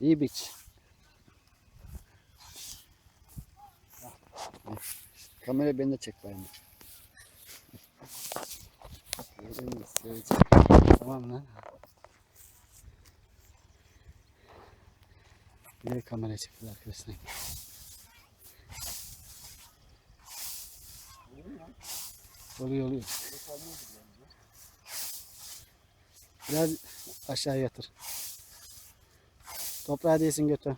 İyi biç. Kamera beni de çek bari. Tamam lan. Bir kamera çekti arkadaşlar. Oluyor oluyor. Biraz aşağı yatır. Toprağa değsin götü.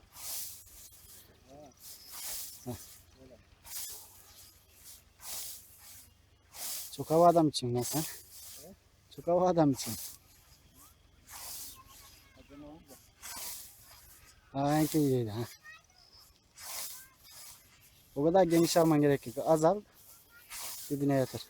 Çok hava adam için lan sen. Çok hava adam için. Ha en iyiydi ha. O kadar geniş alman gerek yok. Az al. Dibine yatır.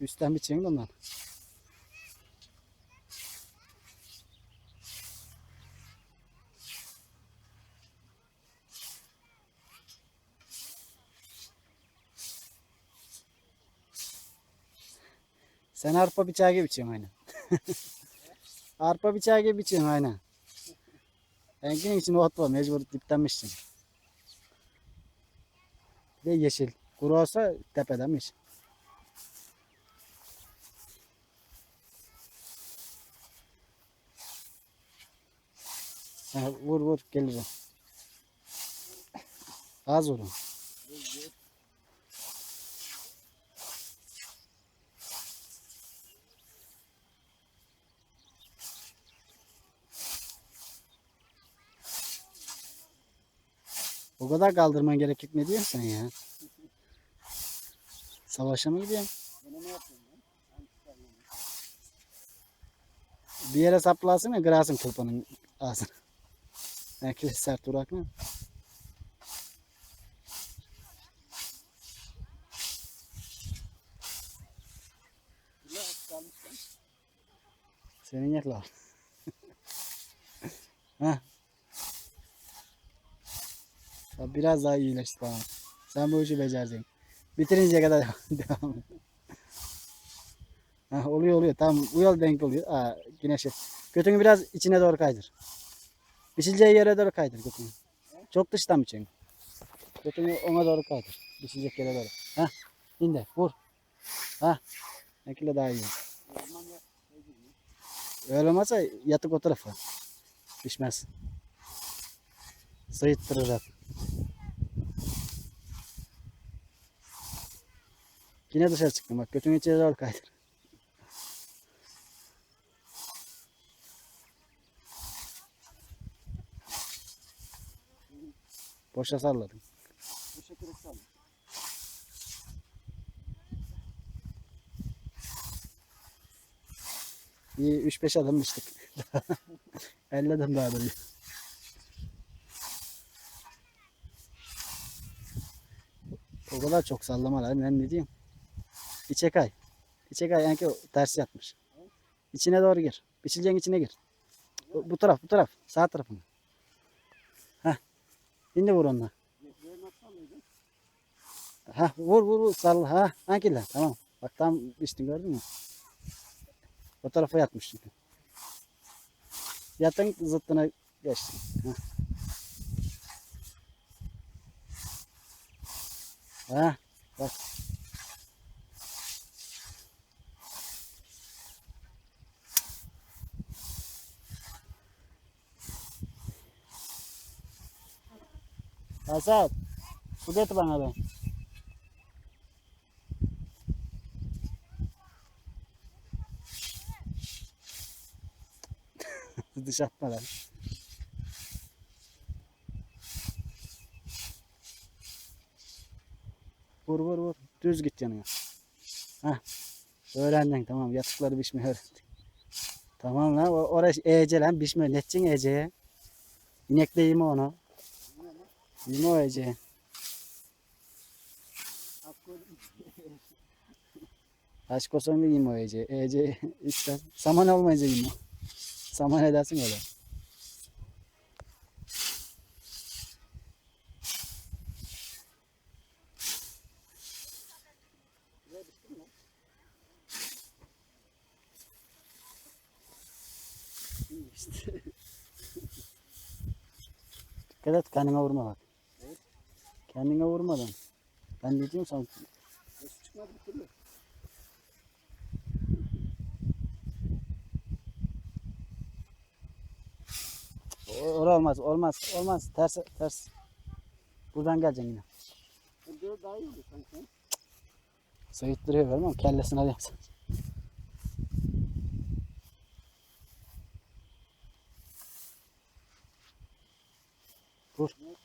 Üstten bir çekin ondan. Sen arpa bıçağı gibi biçiyorsun aynen. arpa bıçağı gibi biçiyorsun aynen. Engin için ot var mecbur diptenmişsin. Ve yeşil. Kuru olsa tepedenmiş. Ha, vur vur gelir. Az vurun. O kadar kaldırman gerekik ne diyorsun ya? Savaşa mı gidiyorsun? Bir yere saplasın ya kırarsın kılpanın ağzını. Belki sert durak mı? Senin yer lan. Heh. Ya Biraz daha iyileşti tamam. Sen bu işi becereceksin. Bitirinceye kadar devam. Heh, oluyor oluyor. Tamam bu denk oluyor. Aa, güneşe. Götünü biraz içine doğru kaydır. Biçileceği yere doğru kaydır götünü. Çok dıştan biçin. Götünü ona doğru kaydır. Biçilecek yere doğru. Heh. İndir. Vur. Heh. Nekile daha iyi. Öyle olmazsa yatık o tarafa. Pişmez. Sayıttırır hep. Yine dışarı çıktım bak. Götünü içeri doğru kaydır. Boşa salladım. Bu şekilde sal. Bir 3-5 adım içtik. 50 adım daha duruyor. O kadar çok sallama lan ben ne diyeyim. İçe kay. İçe kay yani ters yatmış. İçine doğru gir. Biçileceğin içine gir. Bu, bu taraf bu taraf. Sağ tarafına. Heh. Şimdi vur onunla. Ha vur vur vur salla. Ha hangiler? Tamam. Bak tam biçtin gördün mü? O tarafa yatmış çünkü. Yatın zıttına geçtin. Ha. Ha bak. Asaf, su getir bana be. Dış atma lan. Vur vur vur. Düz git yanına. Heh. Öğrendin tamam. Yatıkları biçmeyi öğrendin. Tamam lan. Orası ece lan. Biçme. Ne edeceksin eceye? İnek de yeme onu. Ak koydum. Aşk olsun da yiyeyim o Ece. İşte saman olmayınca yiyeyim. Saman edersin öyle. Dikkat et kendine vurma bak. Kendine vurmadan. Ben ne diyorum sana? Nasıl çıkmadı bir türlü? O- Ora olmaz, olmaz, olmaz. Ters, ters. Buradan geleceksin yine. Böyle daha iyi olur sanki. Soyutturuyor görmüyor musun? Kellesine alayım sen. Vur. Kamera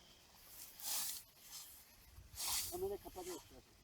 Подушка.